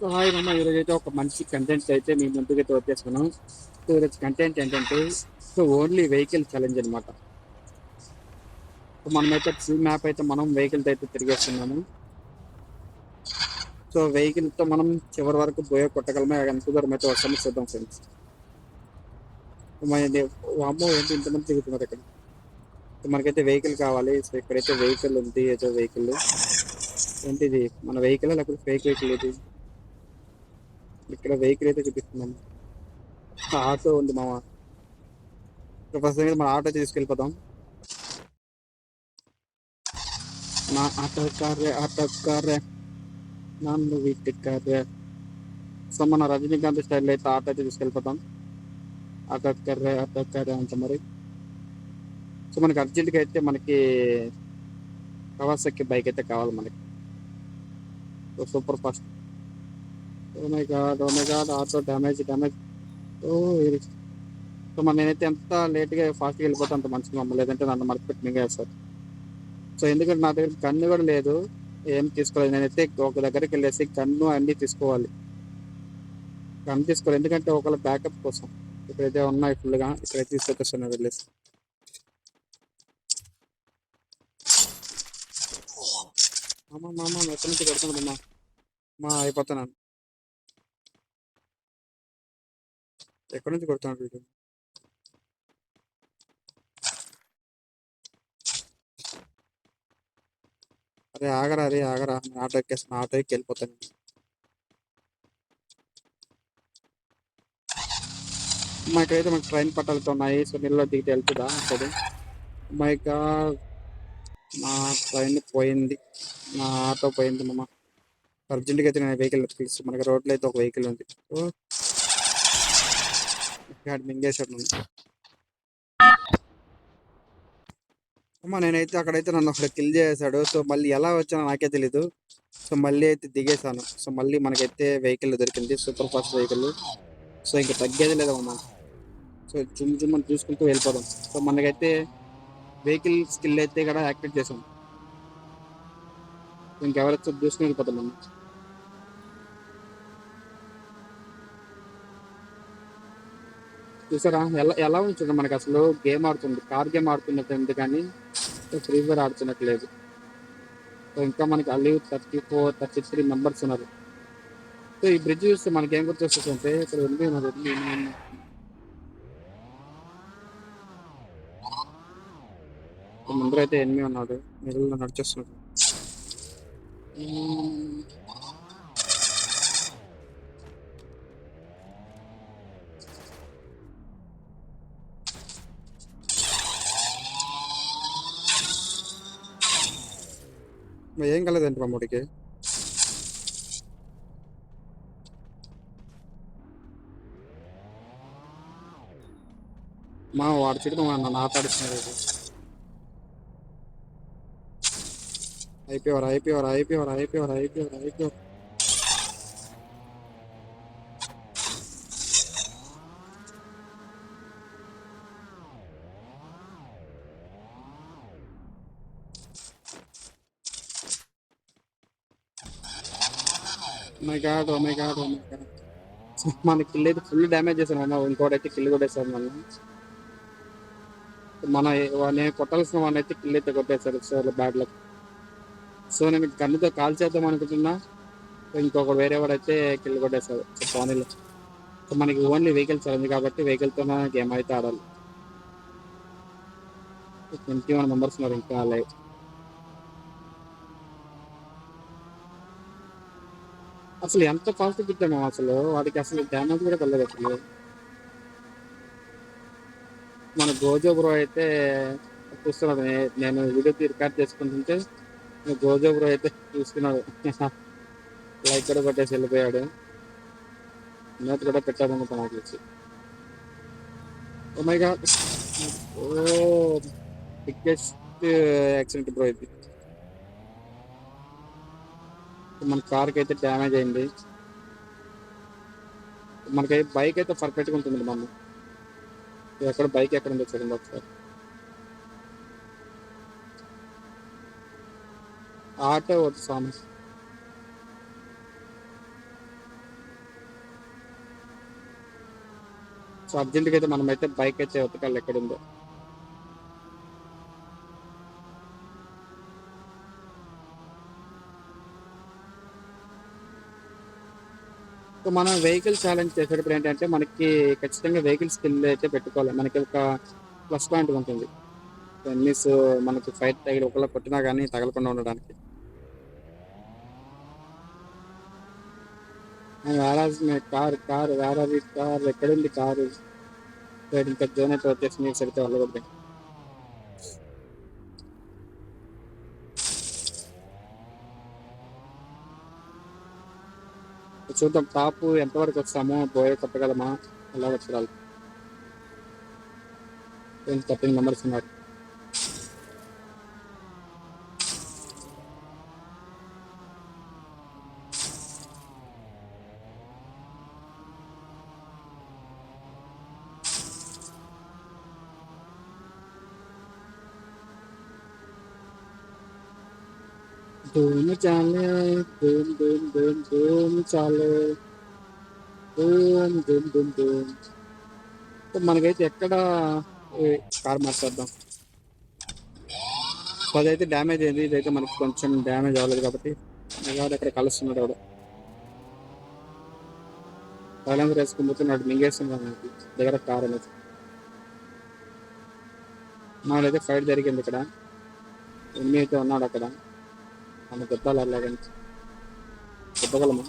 So hi అమ్మ ఈరోజు అయితే ఒక మంచి కంటెంట్ అయితే మీ ముందుకు అయితే వచ్చేస్తున్నాం సో ఈరోజు కంటెంట్ ఏంటంటే సో ఓన్లీ వెహికల్ ఛాలెంజ్ అనమాట సో మనమైతే ఫుల్ మ్యాప్ అయితే మనం వెహికల్తో అయితే తిరిగేస్తున్నాము సో వెహికల్తో మనం చివరి వరకు పోయే కొట్టగలమే? ఎంత దూరం అయితే వస్తామో చూద్దాం ఫ్రెండ్స్ అమ్మో ఏంటి ఇంతమంది తిరుగుతున్నారు ఇక్కడ? మనకైతే వెహికల్ కావాలి. సో ఇక్కడైతే వెహికల్ ఉంది ఏదో వెహికల్ ఏంటిది? మన వెహికల్ లేకపోతే ఫేక్ వెహికల్ ఇది ఇక్కడ వెహికల్ అయితే చూపిస్తున్నాం ఆటో ఉంది మామ. ఫస్ట్ మన ఆటో తీసుకెళ్ళిపోతాం. నా ఆటో కార్రే ఆటో కార్రే. నన్ను వీటి కార్రే. సో మన రజనీకాంత్ స్టైల్ అయితే ఆటో అయితే తీసుకెళ్ళిపోతాం. ఆటో కర్రే ఆటో కర్రే అంత మరి. సో మనకి అర్జెంట్గా అయితే మనకి కవాసకి బైక్ అయితే కావాలి మనకి. Super fast oh my god oh my god auto damage damage oh ఇది సో మరి నేనైతే ఎంత లేట్గా ఫాస్ట్గా వెళ్ళిపోతే అంత మంచిగా మమ్మల్ని లేదంటే నన్ను మర్చిపెట్టి మింగేస్తారు సో ఎందుకంటే నా దగ్గర గన్ను కూడా లేదు ఏం తీసుకోలేదు. నేనైతే ఒక దగ్గరికి వెళ్ళేసి గన్ను అన్నీ తీసుకోవాలి. గన్ తీసుకోవాలి. ఎందుకంటే ఒకళ్ళ బ్యాకప్ కోసం. ఇక్కడైతే ఉన్నాయి ఫుల్గా ఇక్కడైతే తీసుకొచ్చాను వెళ్ళేసి. మామ మామ ఎక్కడి నుంచి కొడుతున్నాడు అమ్మా మా అయిపోతున్నాను ఎక్కడి నుంచి కొడుతున్నాడు వీడియో? అరే ఆగరా అరే ఆగరా. నేను ఆటో ఎక్కేస్తాను ఆటో ఎక్కి వెళ్ళిపోతాను. మాకైతే మాకు ట్రైన్ పట్టాలతో ఉన్నాయి సో నీళ్ళలో దిగితే వెళ్తుందా అప్పుడు మై oh మా ట్రైన్ పోయింది. నా ఆటో పోయింది మమ్మ అర్జెంట్గా అయితే నేను వెహికల్ పిలుస్తాను మనకి రోడ్లో అయితే ఒక వెహికల్ ఉంది. మింగేశాడు నన్ను. అమ్మ నేనైతే అక్కడైతే నన్ను అక్కడ కిల్ చేశాడు సో మళ్ళీ ఎలా వచ్చానో నాకే తెలీదు. సో మళ్ళీ అయితే దిగేశాను. సో మళ్ళీ మనకైతే వెహికల్ దొరికింది. సూపర్ ఫాస్ట్ వెహికల్ సో ఇంకా తగ్గేది లేదమ్మా సో జుమ్ జుమ్ అని చూసుకుంటూ వెళ్ళిపోదాం. సో మనకైతే వెహికల్ స్కిల్ అయితే కూడా యాక్టివేట్ చేసాం ఇంకెవరైతే చూసుకుని వెళ్ళిపోతాం మనం చూసారా? ఎలా ఎలా ఉంటుంది మనకి అసలు గేమ్ ఆడుతుంది కార్ గేమ్ ఆడుతున్నట్టు కానీ ఫ్రీ ఫైర్ ఆడుతున్నట్టు లేదు సో ఇంకా మనకి alive thirty four thirty three members ఉన్నారు. సో ఈ బ్రిడ్జ్ చూస్తే మనకి ఏం గుర్తొస్తుందంటే ఇక్కడ ఉంది ఉన్నది ముందరైతే ముందర అయితే ఎనిమిది ఉన్నాడు మిడిల్లో నడిచేస్తున్నాడు. ఏం కలదండి మమ్మడికి మా వాడు చెడు నన్ను ఆటాడిస్తున్నారు అయిపోయారు అయిపోయారు అయిపోయారు అయిపోయారు అయిపోయారు అయిపోయారు my god oh my god oh my god మన కిల్ అయితే ఫుల్ డ్యామేజ్ చేశాను అన్న ఇంకోటైతే కిల్ కొట్టేశారు మనం మన నేను కొట్టాల్సిన వాడిని అయితే కిల్ అయితే కొట్టేశారు. సో బ్యాడ్ లక్ సో నేను గన్నుతో కాల్ చేద్దాం అనుకుంటున్నా. ఇంకొకడు వేరే వాడైతే అయితే కిల్ కొట్టేశారు సో సో మనకి ఓన్లీ వెహికల్స్ ఉంది కాబట్టి వెహికల్తో గేమ్ అయితే ఆడాలి. ట్వంటీ వన్ మెంబర్స్ ఉన్నారు ఇంకా లైవ్ అసలు ఎంత ఫాస్ట్ తిట్టాము అసలు. వాడికి అసలు డ్యామేజ్ కూడా పడలేదు అసలు. మన గోజో బ్రో అయితే చూస్తున్నాడు నేను వీడియో రికార్డ్ చేసుకుంటుంటే గోజో బ్రో అయితే చూస్తున్నాడు. లైక్ కూడా కొట్టేసి వెళ్ళిపోయాడు. నోట్ కూడా పెట్టాలనుకున్నా నాకు వచ్చి ఓ my god oh biggest accident bro ఇది. మన కార్కి అయితే డ్యామేజ్ అయింది. మనకి బైక్ అయితే పర్ఫెక్ట్గా ఉంటుంది మనం ఎక్కడ బైక్ ఎక్కడ ఉందో చూడండి ఒకసారి. ఆటో వద్దు స్వామి. సో అర్జెంట్గా అయితే మనం అయితే బైక్ అయితే వెతకాలి ఎక్కడుందో. సో మనం వెహికల్ ఛాలెంజ్ చేసేటప్పుడు ఏంటంటే మనకి ఖచ్చితంగా వెహికల్ స్కిల్ అయితే పెట్టుకోవాలి. మనకి ఒక ప్లస్ పాయింట్ ఉంటుంది. టెన్నిస్ మనకి ఫైట్ తగిలి ఒకళ్ళ కొట్టినా కానీ తగలకుండా ఉండడానికి. Where's car car where's car ఎక్కడుంది కారు? ఇంకా జోన్ అయితే వచ్చేసి మీరు సరితే వెళ్ళకూడదు చూద్దాం. టాప్ ఎంతవరకు వస్తామో పోయే కొట్టగలమా? ఎలా వచ్చాలి థర్టీన్ మెంబర్స్ ఉన్నారు. धूम चाले धूम धूम धूम धूम चाले ధూమ్ ధూమ్ ధూమ్ ధూమ్ సో మనకైతే ఎక్కడ కార్ మార్చేద్దాం సో అదైతే డ్యామేజ్ అయింది ఇదైతే మనకి కొంచెం డ్యామేజ్ అవ్వలేదు కాబట్టి వాడు అక్కడ కలుస్తున్నాడు వాడు సైలెన్స్ వేసుకుపోతున్నాడు మింగేస్తున్నాడు మనకి దగ్గర కార్ అనేది మాకైతే ఫైట్ జరిగింది ఇక్కడ ఎన్ని అయితే ఉన్నాడు అక్కడ మన దెబ్బలు అలాగని దెబ్బగలమా?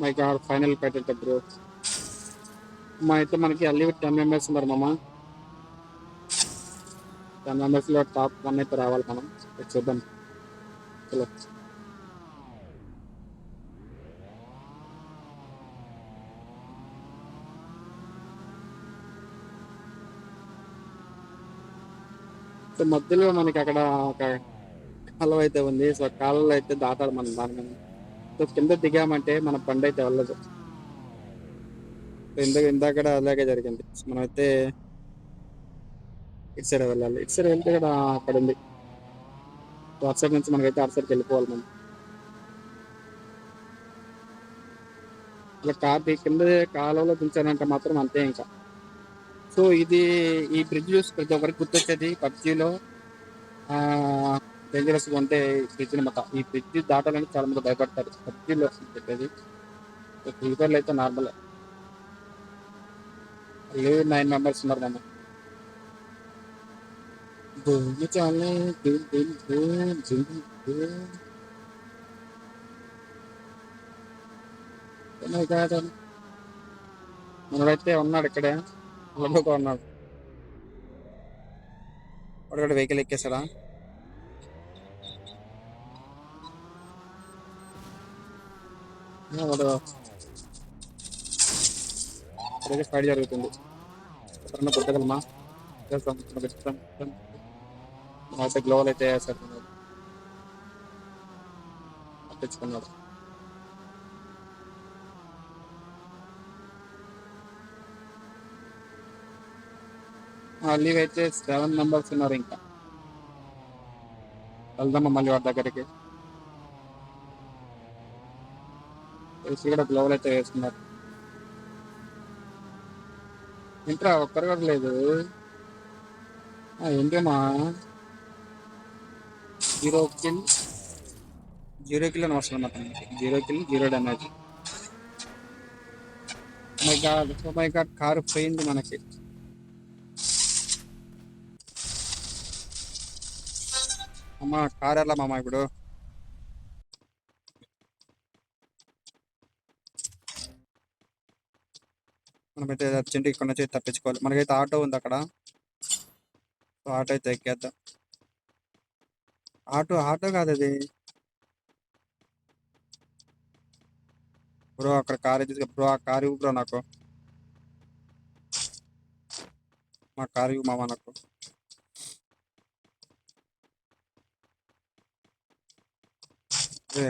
మై గాడ్ ఫైనల్ పెట్టేట బ్రో మా అయితే మనకి అల్లి టెన్ మెంబర్స్ ఉన్నారు మామ. టెన్ మెంబర్స్లో టాప్ వన్ అయితే రావాలి మనం. చూద్దాం. చలో. సో మధ్యలో మనకి అక్కడ ఒక కాలువ అయితే ఉంది. సో కాలువలో అయితే దాటాలి మనం దాని మీద సో కింద దిగామంటే మన బండి అయితే వెళ్ళదు. ఇంత ఇందాక ఇందాక అలాగే జరిగింది. సో మనం అయితే ఇటు సైడ్ వెళ్ళాలి. ఇటు సైడ్ వెళ్తే ఇక్కడ అక్కడ ఉంది. సో అటు సైడ్ నుంచి మనకైతే అటు సైడ్కి వెళ్ళిపోవాలి మనం. ఇలా కార్ కింద కాలువలో దించానంటే మాత్రం అంతే ఇంకా. సో ఇది ఈ బ్రిడ్జ్ చూసి ప్రతి ఒక్కరికి గుర్తొచ్చేది పబ్జీలో డేంజరస్గా ఉంటే ఈ బ్రిడ్జ్ అనమాట ఈ బ్రిడ్జ్ దాటాలని చాలా మంది భయపడతారు. పబ్జీలో చెప్పేది. ఫ్రీ ఫైర్లో అయితే నార్మల్ లేదు నైన్ మెంబర్స్ ఉన్నారు మనం భూమి చాలా మనడైతే ఉన్నాడు ఇక్కడే. లోపల ఉన్నాడు వాడు వెహికల్ ఎక్కేసాడా వాడు ఫైట్ జరుగుతుంది. ఎక్కడన్నా కొట్టగలమా చేస్తాం. అయితే గ్లోవల్ అయితే వేసాడు మళ్ళీ లీవ్ అయితే సెవెన్ మెంబర్స్ ఉన్నారు ఇంకా. వెళ్దామా మళ్ళీ వాడి దగ్గరికి? తెలిసి కూడా గ్లోవల్ అయితే వేస్తున్నారు. ఇంట్రా ఒక్కరు కూడా లేదు? ఏంటమ్మా? జీరో కిల్ జీరో కిల్ అని వస్తుంది అన్నమాట zero kill zero damage my god my god car పోయింది మనకి. అమ్మ కార్ ఎలా ఇప్పుడు? మనమైతే అర్జెంట్ ఇక్కడ నుంచి తప్పించుకోవాలి. మనకైతే ఆటో ఉంది అక్కడ. ఆటో అయితే ఎక్కేద్దాం. ఆటో ఆటో కాదు అది. బ్రో అక్కడ కార్ అయితే బ్రో ఆ కారు బ్రో నాకు. మా కారు మామ నాకు.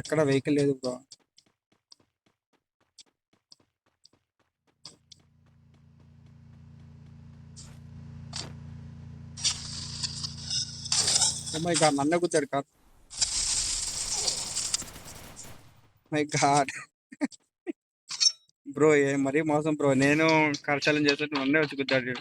ఎక్కడ వెహికల్ లేదు బ్రో. Oh మై గాడ్ నన్నే గుద్దాడు కార్ మై గాడ్ బ్రో ఏ మరీ మోసం బ్రో నేను కార్ ఛాలెంజ్ చేస్తుంటే నన్నే వచ్చి గుద్దాడు.